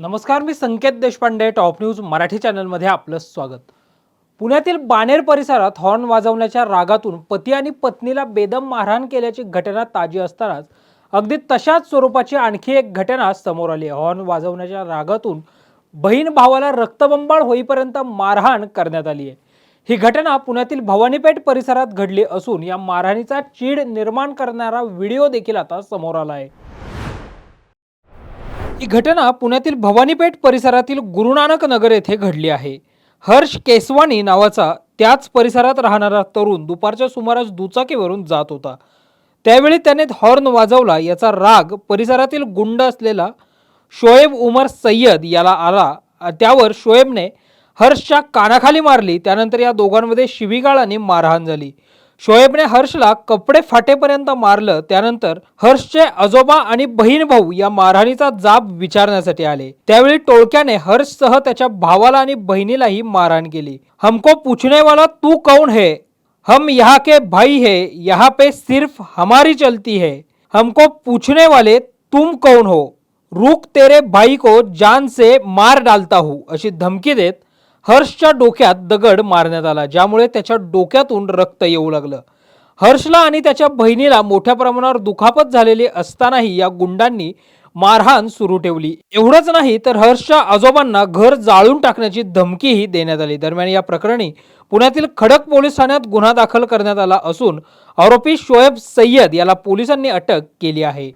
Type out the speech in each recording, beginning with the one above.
नमस्कार मी Sanket Deshpande top news Marathi चॅनलमध्ये आपलं स्वागत. पुण्यातील बाणेर परिसरात हॉर्न वाजवण्याच्या रागातून पती आणि पत्नीला बेदम मारहाण केल्याची घटना ताजी असतानाच अगदी तशाच स्वरूपाची आणखी एक घटना समोर आली. आहे हॉर्न वाजवण्याच्या रागातून बहीण भावाला रक्तबंबाळ होईपर्यंत मारहाण करण्यात आली आहे. ही घटना पुण्यातील भवानीपेठ परिसरात घडली असून या मारहाणीचा चीड निर्माण करणारा व्हिडिओ देखील आता समोर आला आहे. ही घटना पुण्यातील भवानीपेठ परिसरातील गुरुनानक नगर येथे घडली आहे. हर्ष केसवानी नावाचा त्याच परिसरात राहणारा तरुण दुपारच्या सुमारास दुचाकीवरून जात होता. त्यावेळी त्याने हॉर्न वाजवला याचा राग परिसरातील गुंड असलेला शोएब उमर सय्यद याला आला. त्यावर शोएबने हर्षच्या कानाखाली मारली त्यानंतर या दोघांमध्ये शिवीगाळाने मारहाण झाली. शोएबने हर्षला कपडे फाटेपर्यंत मारलं त्यानंतर हर्षचे आजोबा आणि बहीण भाऊ या मारहाणीचा जाब विचारण्यासाठी आले. त्यावेळी टोळक्याने हर्षसह त्याच्या भावाला आणि बहिणीलाही मारहाण केली. हमको पूछने वाला तू कौन है? हम यहाँ के भाई है यहाँ पे सिर्फ हमारी चलती है। हमको पूछने वाले तुम कौन हो? रुक तेरे भाई को जान से मार डालता हूँ अशी धमकी देत हर्षच्या डोक्यात दगड मारण्यात आला ज्यामुळे त्याच्या डोक्यातून रक्त येऊ लागलं. हर्षला आणि त्याच्या बहिणीला मोठ्या प्रमाणावर दुखापत झालेली असतानाही या गुंडांनी मारहाण सुरू ठेवली. एवढंच नाही तर हर्षच्या आजोबांना घर जाळून टाकण्याची धमकीही देण्यात आली. दरम्यान या प्रकरणी पुण्यातील खडक पोलीस ठाण्यात गुन्हा दाखल करण्यात आला असून आरोपी शोएब सय्यद याला पोलिसांनी अटक केली आहे.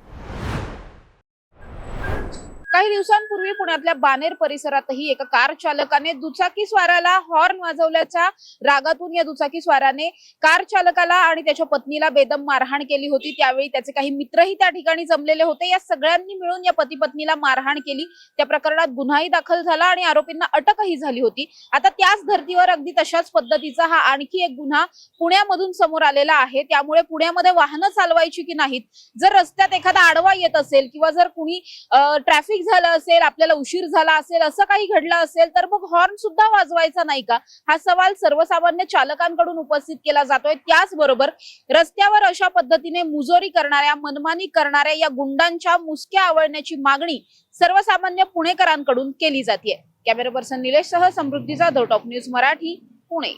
काही दिवसांपूर्वी पुण्यातल्या बानेर परिसरातही एका कार चालकाने दुचाकी स्वाराला हॉर्न वाजवल्याच्या रागातून या दुचाकी स्वाराने कार चालकाला आणि त्याच्या पत्नीला बेदम मारहाण केली होती. त्यावेळी त्याचे काही मित्रही त्या ठिकाणी जमलेले होते. या सगळ्यांनी मिळून या पती पत्नीला मारहाण केली. त्या प्रकरणात गुन्हाही दाखल झाला आणि आरोपींना अटकही झाली होती. आता त्याच धर्तीवर अगदी तशाच पद्धतीचा हा आणखी एक गुन्हा पुण्यामधून समोर आलेला आहे. त्यामुळे पुण्यामध्ये वाहनं चालवायची की नाहीत? जर रस्त्यात एखादा आडवा येत असेल किंवा जर कुणी ट्रॅफिक झालं असेल आपल्याला उशीर झाला असेल असं काही घडलं असेल तर मग हॉर्न सुद्धा वाजवायचा नाही का? हा सवाल सर्वसामान्य चालकांकडून उपस्थित केला जातोय. त्याचबरोबर रस्त्यावर अशा पद्धतीने मुजोरी करणाऱ्या मनमानी करणाऱ्या या गुंडांच्या मुसक्या आवळण्याची मागणी सर्वसामान्य पुणेकरांकडून केली जाते कॅमेरा पर्सन निलेश सह Samruddhi Jadhav top news Marathi Pune.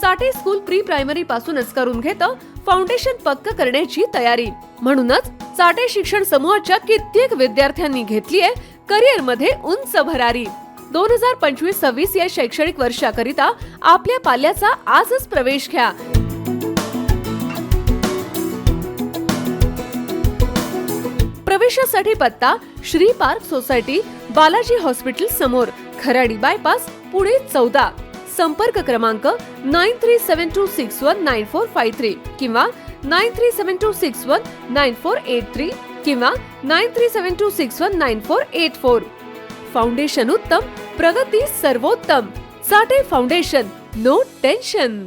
Sathe school pre primary पासूनच करून घेतं फाउंडेशन पक्क करण्याची तयारी. म्हणूनच साठे शिक्षण समूहाच्या कित्येक विद्यार्थ्यांनी घेतलीये करिअरमध्ये उंच भरारी. दोन हजार पंचवीस सव्वीस या शैक्षणिक वर्षाकरिता आपल्या पाल्याचा आजच प्रवेश घ्या. प्रवेशासाठी पत्ता Shri park society Balaji hospital समोर खराडी बायपास पुणे चौदा. संपर्क क्रमांक nine three seven two six one nine four five three किंवा nine three seven two six one nine four eight three किंवा nine three seven two six one nine four eight four foundation उत्तम प्रगती सर्वोत्तम साठे foundation no tension